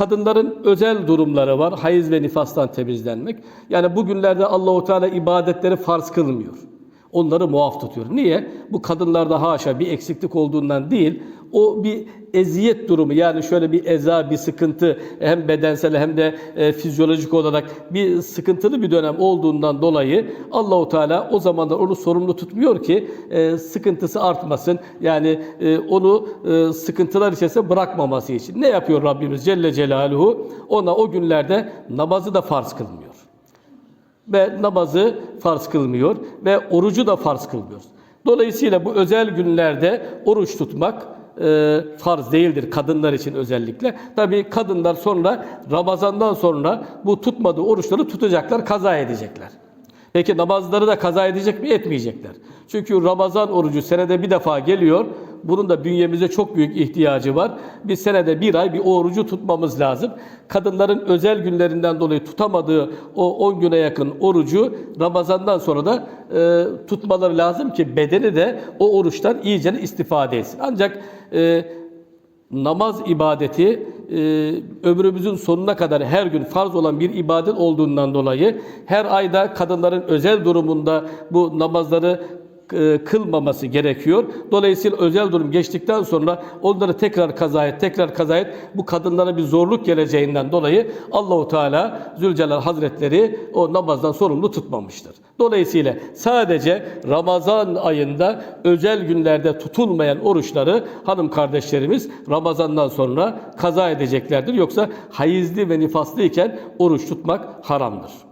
kadınların özel durumları var. Hayız ve nifastan temizlenmek. Yani bugünlerde Allahu Teala ibadetleri farz kılmıyor. Onları muaf tutuyor. Niye? Bu kadınlarda haşa bir eksiklik olduğundan değil, o bir eziyet durumu yani şöyle bir eza, bir sıkıntı hem bedensel hem de e, fizyolojik olarak bir sıkıntılı bir dönem olduğundan dolayı Allahu Teala o zamanlar onu sorumlu tutmuyor ki e, sıkıntısı artmasın. Yani e, onu e, sıkıntılar içerisinde bırakmaması için. Ne yapıyor Rabbimiz Celle Celaluhu? Ona o günlerde namazı da farz kılmıyor ve namazı farz kılmıyor ve orucu da farz kılmıyor. Dolayısıyla bu özel günlerde oruç tutmak e, farz değildir kadınlar için özellikle. Tabii kadınlar sonra Ramazan'dan sonra bu tutmadığı oruçları tutacaklar, kaza edecekler. Peki namazları da kaza edecek mi? Etmeyecekler. Çünkü Ramazan orucu senede bir defa geliyor. Bunun da bünyemize çok büyük ihtiyacı var. Biz senede bir ay bir orucu tutmamız lazım. Kadınların özel günlerinden dolayı tutamadığı o 10 güne yakın orucu Ramazan'dan sonra da e, tutmaları lazım ki bedeni de o oruçtan iyice istifade etsin. Ancak e, namaz ibadeti e, ömrümüzün sonuna kadar her gün farz olan bir ibadet olduğundan dolayı her ayda kadınların özel durumunda bu namazları kılmaması gerekiyor. Dolayısıyla özel durum geçtikten sonra onları tekrar kaza et, tekrar kaza et. Bu kadınlara bir zorluk geleceğinden dolayı Allahu Teala Zülcelal Hazretleri o namazdan sorumlu tutmamıştır. Dolayısıyla sadece Ramazan ayında özel günlerde tutulmayan oruçları hanım kardeşlerimiz Ramazandan sonra kaza edeceklerdir. Yoksa hayızlı ve nifaslıyken oruç tutmak haramdır.